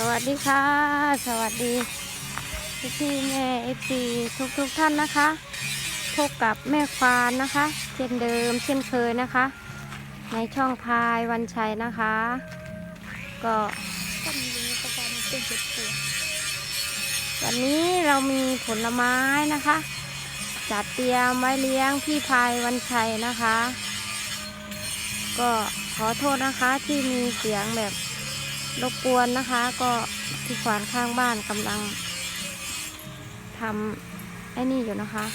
สวัสดีค่ะ สวัสดีพี่พี่แม่เอฟซีทุกทุกท่านนะคะ พบกับแม่ควานนะคะ เช่นเดิมเช่นเคยนะคะ ในช่องพายวันชัยนะคะ ก็วกวันนี้เรามีผลไม้นะคะ จัดเตรียมไว้เลี้ยงพี่พายวันชัยนะคะ ก็ขอโทษนะคะที่มีเสียงแบบ รบกวนนะคะ ก็พี่ขวานข้างบ้านกำลังทำไอ้นี่อยู่นะคะ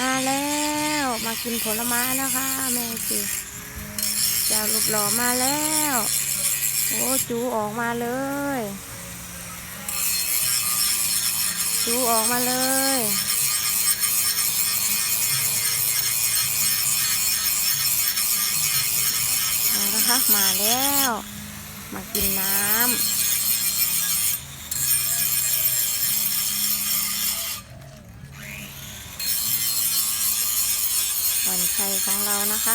มาแล้วมากินผลไม้นะคะแม่สิเจ้าลูกหล่อมาแล้ว โอ้จูออกมาเลย จูออกมาเลยเอานะคะมาแล้ว มากินน้ำวันชัยของเรานะคะ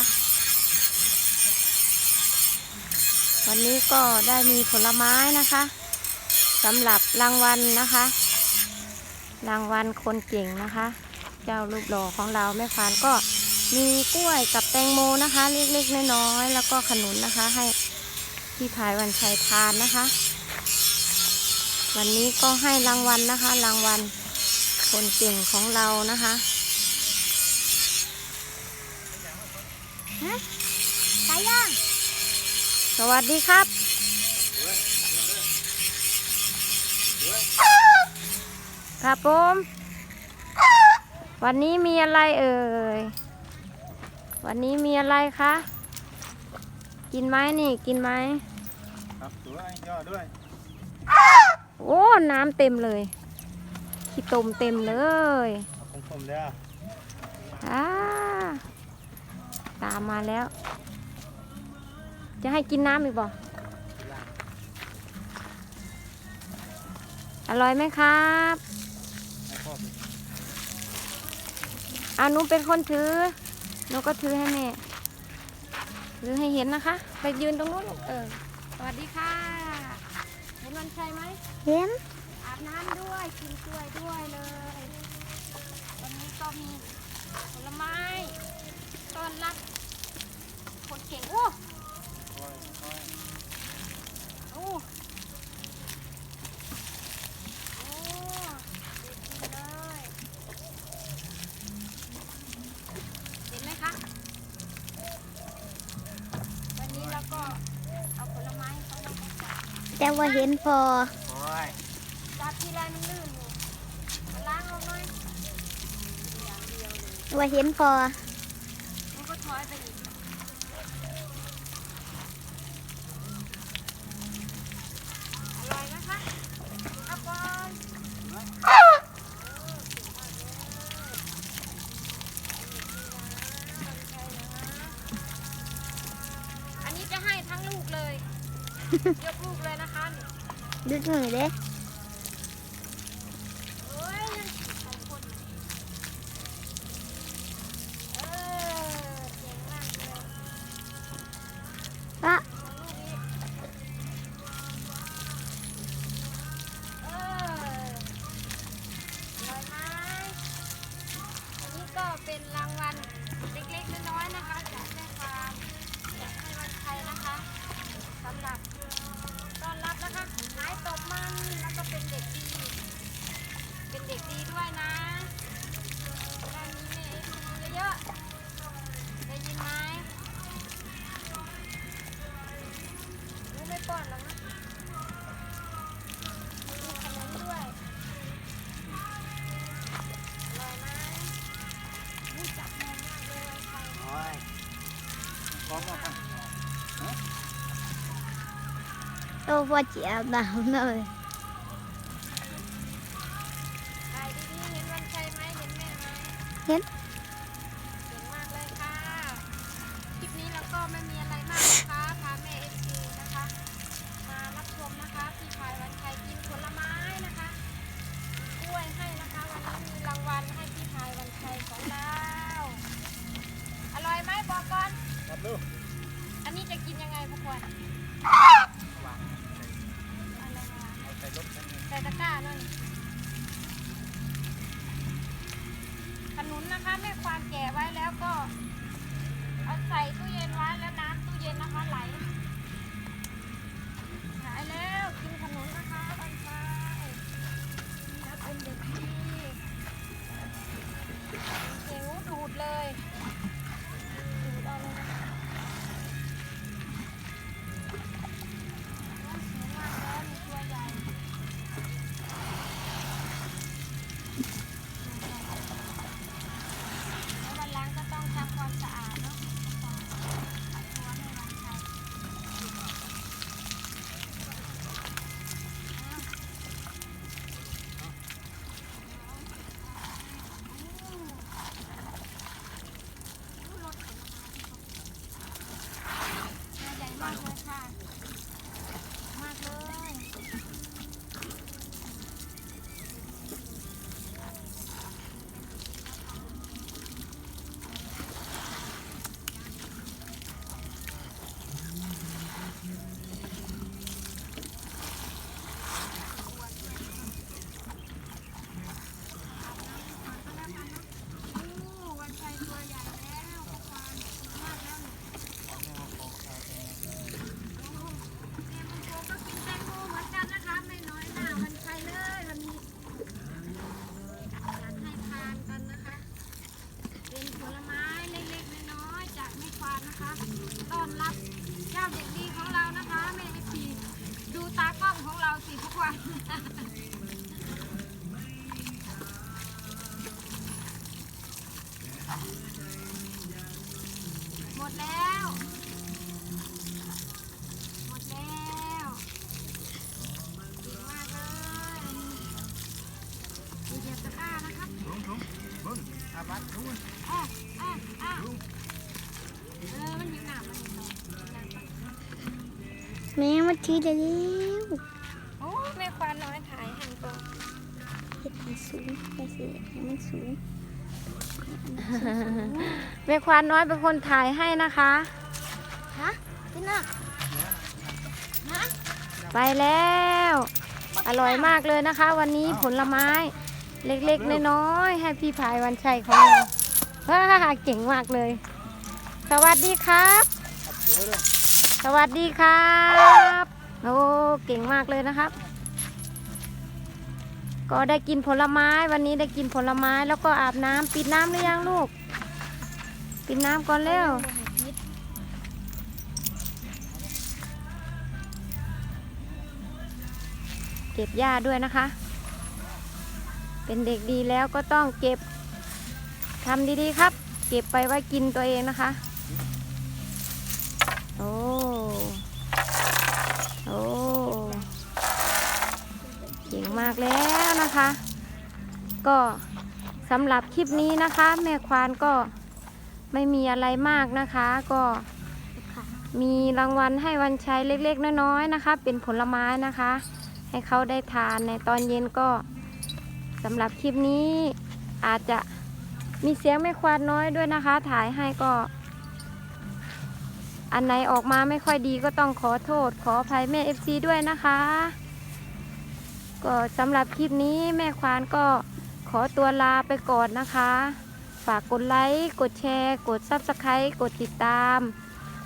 วันนี้ก็ได้มีผลไม้นะคะสำหรับรางวัลนะคะ รางวัลคนเก่งนะคะ เจ้ารูปหล่อของเราแม่ฟานก็มีกล้วยกับแตงโมนะคะ เล็กๆน้อยๆแล้วก็ขนุนนะคะให้ พี่พายวันชัยทานนะคะ วันนี้ก็ให้รางวัลนะคะ รางวัลคนเก่งของเรานะคะไก่ย่างสวัสดีครับครับผมวันนี้มีอะไรเอ่ย วันนี้มีอะไรคะ กินไหมนี่กินไหมครับสวยย่อด้วย โอ้น้ำเต็มเลยขี้ตมเต็มเลยเอาคมๆเด้ออ่าตามมาแล้ว จะให้กินน้ำอีกบ่อร่อยไหมครับให้พ่อไปอาหนูเป็นคนถือหนูก็ถือให้แม่ ถือให้เห็นนะคะ ไปยืนตรงนู้นลูกเออ สวัสดีค่ะ เห็นวันชัยไหม เห็น อาบน้ำด้วย กินกล้วยด้วยเลย วันนี้ก็มีผลไม้ต้อนรับคนเก่งโอ้ค่อยค่อยโอ้โอ้ดีจริงเลย เห็นไหมคะ วันนี้เราก็เอาผลไม้ให้เขาเราก็จับ แต่ว่าเห็นพอค่อยจับทีไรมันลื่นอยู่มาล้างออกหน่อยอย่างเดียวเลยว่าเห็นพอมันก็ถอยไปอีก ยกลูกเลยนะคะนี่ดึกหน่อยเด้ พอเจียบน้ำเลยไข่ดีๆเห็นวันชัยไหมเห็นแม่ไหมเห็นเก่งมากเลยค่ะ คลิปนี้เราก็ไม่มีอะไรมากนะคะ พาแม่เอฟซีนะคะ มารับชมนะคะ พี่ชายวันชัยกินผลไม้นะคะกล้วยให้นะคะ วันนี้มีรางวัลให้พี่ชายวันชัยของเรา อร่อยไหมบอกก่อน ครับลูกอันนี้จะกินยังไงพวกควรวางอะไรน นุนนะคะแม่ควานแก่ไว้แล้วก็ เอาใส่ตู้เย็นไว้แล้วน้ำตู้เย็นนะคะไหลหลแล้วกินขนุนนะคะบันชายแล้วเป็นเด็กดี 大白菜 ดแล้ว หมดแล้วเก่งมากเลยดูเหยียบตะกร้านะครับลุงลุงลุงอาบัตลุงอะอะอะเออ มันหิวหนามมันหิวหนามแม่มาทีเดียวโอ้แม่ควานน้อยถ่ายหันก่อนเห็ดมันสูงไปสิให้มันสูง แม่ควานน้อยเป็นคนถ่ายให้นะคะ ฮะพี่น่ะฮะไปแล้ว อร่อยมากเลยนะคะ วันนี้ผลไม้เล็กๆน้อยๆให้พี่พายวันชัยของเราว้าเก่งมากเลย สวัสดีครับขับเสือเลยสวัสดีครับ โอ้ เก่งมากเลยนะครับ ก็ได้กินผลไม้วันนี้ได้กินผลไม้แล้วก็อาบน้ำปิดน้ำหรือยังลูก ปิดน้ำก่อนเร็วเก็บหญ้าด้วยนะคะ เป็นเด็กดีแล้วก็ต้องเก็บทำดีๆครับ เก็บไปไว้กินตัวเองนะคะ เก่งมากแล้วนะคะ ก็สำหรับคลิปนี้นะคะ แม่ควานก็ไม่มีอะไรมากนะคะ ก็มีรางวัลให้วันชัยเล็กๆ น้อยๆนะคะ เป็นผลไม้นะคะ ให้เขาได้ทานในตอนเย็นก็สำหรับคลิปนี้อาจจะมีเสียงแม่ควานน้อยด้วยนะคะ ถ่ายให้ก็ อันไหนออกมาไม่ค่อยดีก็ต้องขอโทษ ขออภัยแม่ FC ด้วยนะคะ ก็สำหรับคลิปนี้แม่ควานก็ขอตัวลาไปก่อนนะคะ ฝากกดไลค์ กดแชร์ กด Subscribe กดติดตาม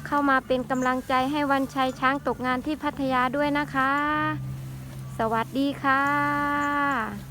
เข้ามาเป็นกำลังใจให้วันชัยช้างตกงานที่พัทยาด้วยนะคะ สวัสดีค่ะ